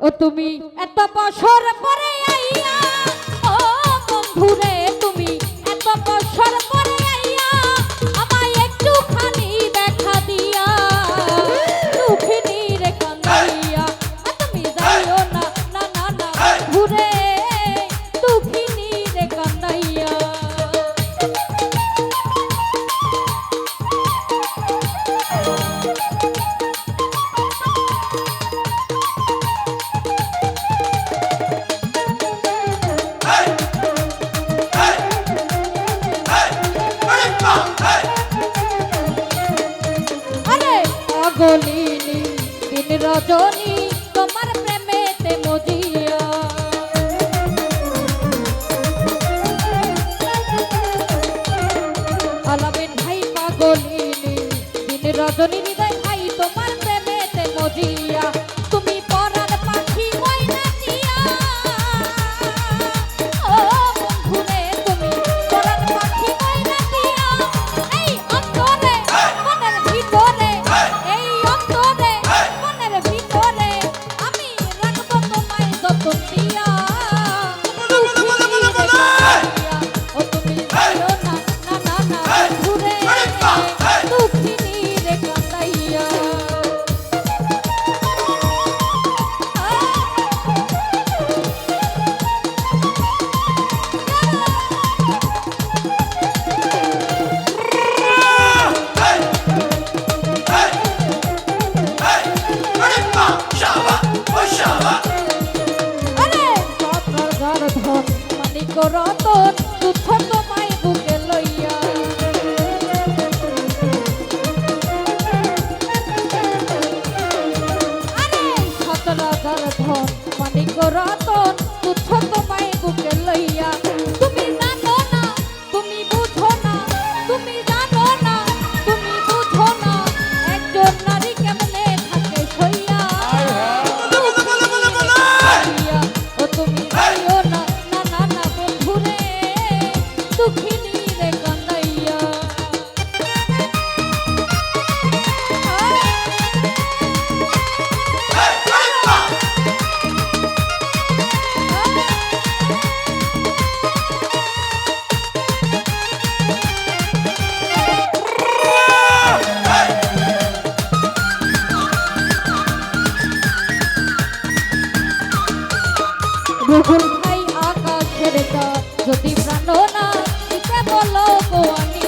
ও তুমি এত বছর পরে আইয়া ও বন্ধু রে তুমি এত বছর বলিনি দিন রজনী তোমার প্রেমেতে মজিয়া। আলাবেন ভাই পাগলিনি দিন রজনী রতন। গুগুল ভাই আকাশের তার যদি প্রাণ না বলো গো আমি।